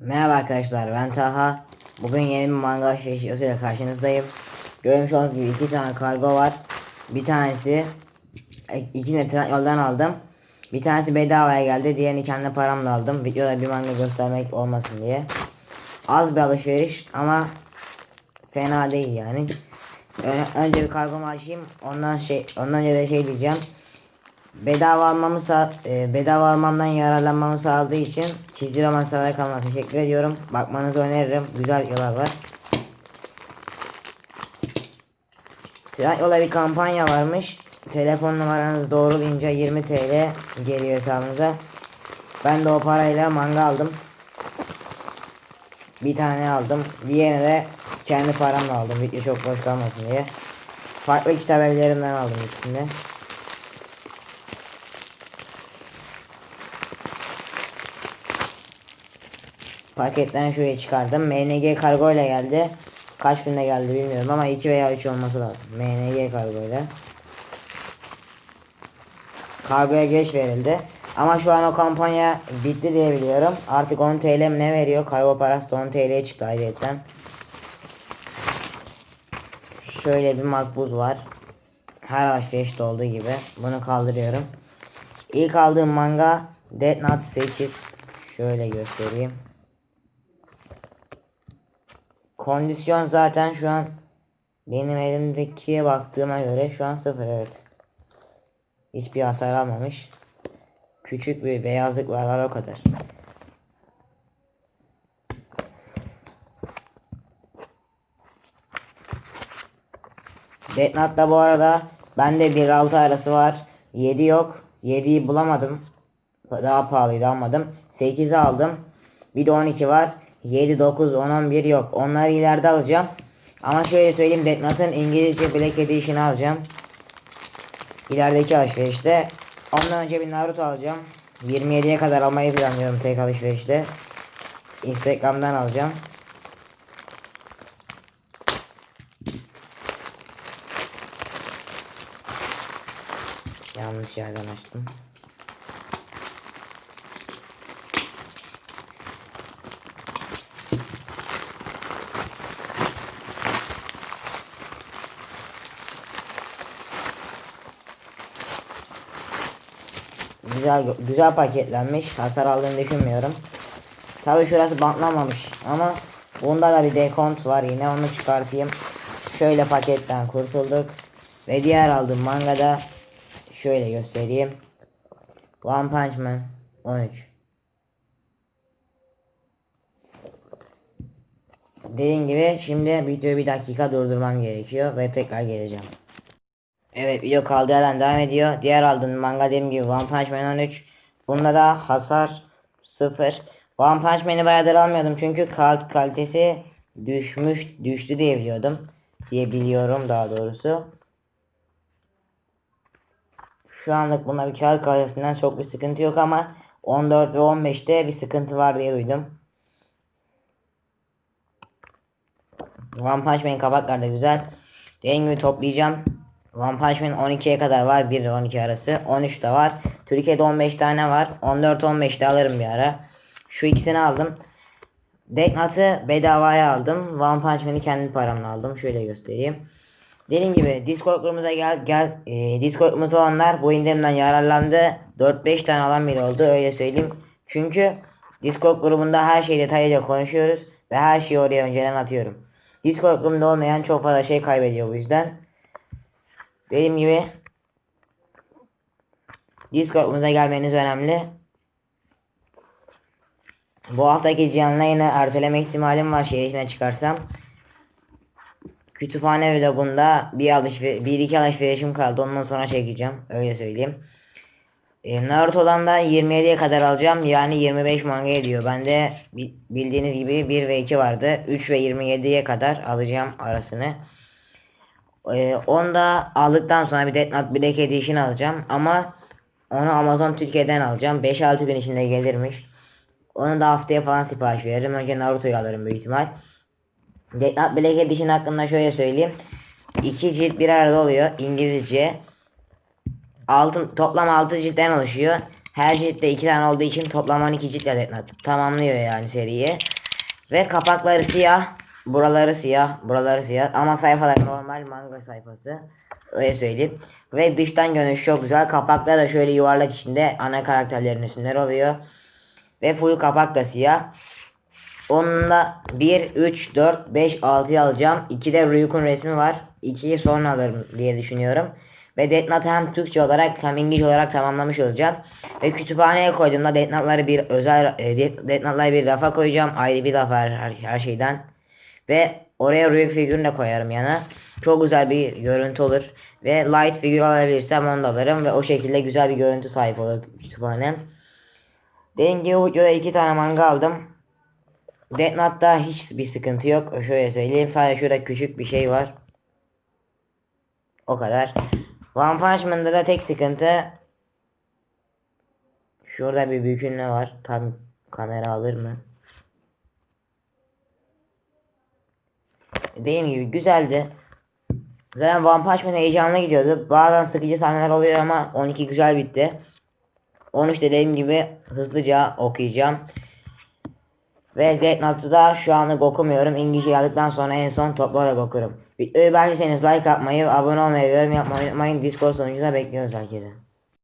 Merhaba arkadaşlar ben Taha. Bugün yeni bir manga şişesiyle karşınızdayım. Görmüş olduğunuz gibi iki tane kargo var. Bir tanesi ikisini tren yoldan aldım. Bir tanesi bedavaya geldi. Diğerini kendi paramla aldım. Videoda bir manga göstermek olmasın diye. Az bir alışveriş ama fena değil yani. Önce bir kargomu açayım. Ondan şey ondan önce de şey diyeceğim. Bedava almamı sağ, e, bedava almamdan yararlanmamı sağladığı için çizgi roman sever kalmaya teşekkür ediyorum. Bakmanızı öneririm. Güzel videolar var. Trendyol'a bir kampanya varmış. Telefon numaranızı doğrulayınca 20 TL geliyor hesabınıza. Ben de o parayla manga aldım. Bir tane aldım. Diğerini de kendi paramla aldım. Video çok boş kalmasın diye. Farklı kitap evlerinden aldım ikisini de. Paketten şuraya çıkardım. MNG kargo ile geldi. Kaç günde geldi bilmiyorum ama 2 veya 3 olması lazım. MNG kargo ile. Kargoya geç verildi. Ama şu an o kampanya bitti diye biliyorum. Artık 10 TL ne veriyor? Kargo parası da 10 TL'ye çıktı ayrıyetten. Şöyle bir makbuz var. Her alışverişte olduğu gibi. Bunu kaldırıyorum. İlk aldığım manga Death Note 8. Şöyle göstereyim. Kondisyon zaten şu an benim elimdekiye baktığıma göre şu an sıfır evet. Hiçbir hasar almamış. Küçük bir beyazlık var, var o kadar. Death Note'da bu arada bende 1.6 arası var. 7 yok. 7'yi bulamadım. Daha pahalıydı almadım. 8'i aldım. Bir de 12 var. 7, 9, 10, 11 yok. Onları ileride alacağım. Ama şöyle söyleyeyim Death Note'ın İngilizce Black Edition'ı alacağım. İlerideki alışverişte. Ondan önce bir Naruto alacağım. 27'ye kadar almayı planlıyorum tek alışverişte. Instagram'dan alacağım. Yanlış yerden açtım. Güzel güzel paketlenmiş. Hasar aldığını düşünmüyorum. Tabii şurası bantlanmamış ama bunda da bir dekont var yine onu çıkartayım. Şöyle paketten kurtulduk. Ve diğer aldığım mangada şöyle göstereyim. One Punch Man 13. Dediğim gibi şimdi videoyu bir dakika durdurmam gerekiyor ve tekrar geleceğim. Evet video kaldığı yerden devam ediyor. Diğer aldığım manga dediğim gibi One Punch Man 13. Bunda da hasar 0. One Punch Man'i bayağıdır almıyordum çünkü kal kalitesi düşmüş düştü diye biliyordum. Diye biliyorum daha doğrusu. Şu anlık bunda bir kağıt kalitesinden çok bir sıkıntı yok ama 14 ve 15'te bir sıkıntı var diye duydum. One Punch Man kapaklar da güzel. Dediğim gibi toplayacağım. One Punch Man 12'ye kadar var. 1 ile 12 arası. 13 de var. Türkiye'de 15 tane var. 14-15 de alırım bir ara. Şu ikisini aldım. Death Note'ı bedavaya aldım. One Punch Man'i kendi paramla aldım. Şöyle göstereyim. Dediğim gibi Discord grubumuza gel gel e, Discord grubumuzda olanlar bu indirimden yararlandı. 4-5 tane alan bile oldu öyle söyleyeyim. Çünkü Discord grubunda her şeyi detaylıca konuşuyoruz ve her şeyi oraya önceden atıyorum. Discord grubunda olmayan çok fazla şey kaybediyor bu yüzden. Dediğim gibi Discord'umuza gelmeniz önemli. Bu haftaki canlı yayını erteleme ihtimalim var şehir içine çıkarsam. Kütüphane vlogunda bir alışver bir iki alışverişim kaldı ondan sonra çekeceğim öyle söyleyeyim. E, Naruto'dan da 27'ye kadar alacağım yani 25 manga ediyor. Bende bi- bildiğiniz gibi 1 ve 2 vardı. 3 ve 27'ye kadar alacağım arasını. Ee, onu da aldıktan sonra bir Death Note Black Edition alacağım. Ama onu Amazon Türkiye'den alacağım. 5-6 gün içinde gelirmiş. Onu da haftaya falan sipariş veririm. Önce Naruto'yu alırım büyük ihtimal. Death Note Black Edition hakkında şöyle söyleyeyim. İki cilt bir arada oluyor. İngilizce. Altın toplam 6 ciltten oluşuyor. Her ciltte iki tane olduğu için toplam 12 ciltle Death Note tamamlıyor yani seriyi. Ve kapakları siyah. Buraları siyah. Buraları siyah. Ama sayfalar normal manga sayfası. Öyle söyleyeyim. Ve dıştan görünüş çok güzel. Kapaklar da şöyle yuvarlak içinde ana karakterlerin isimleri oluyor. Ve full kapak da siyah. Onunla 1, 3, 4, 5, 6'yı alacağım. 2'de Ryuk'un resmi var. 2'yi sonra alırım diye düşünüyorum. Ve Death Note'ı hem Türkçe olarak hem İngilizce olarak tamamlamış olacağım. Ve kütüphaneye koyduğumda Death Note'ları bir özel e, Death Note'ları bir rafa koyacağım. Ayrı bir rafa her, her şeyden. Ve oraya Ryuk figürünü de koyarım yana. Çok güzel bir görüntü olur. Ve light figür alabilirsem onu da alırım. Ve o şekilde güzel bir görüntü sahip olur kütüphanem. Dediğim gibi videoda iki tane manga aldım. Death Note'da hiç bir sıkıntı yok. Şöyle söyleyeyim. Sadece şurada küçük bir şey var. O kadar. One Punch Man'da da tek sıkıntı Şurada bir bükülme var. Tam kamera alır mı? Dediğim gibi güzeldi. Zaten One Punch Man heyecanlı gidiyordu. Bazen sıkıcı sahneler oluyor ama 12 güzel bitti. 13 dediğim gibi hızlıca okuyacağım. Ve Death Note'u da şu anlık okumuyorum. İngilizce yazdıktan sonra en son toplu olarak okurum. Videoyu beğendiyseniz like atmayı, abone olmayı, yorum yapmayı unutmayın. Discord sonucunda bekliyoruz herkese.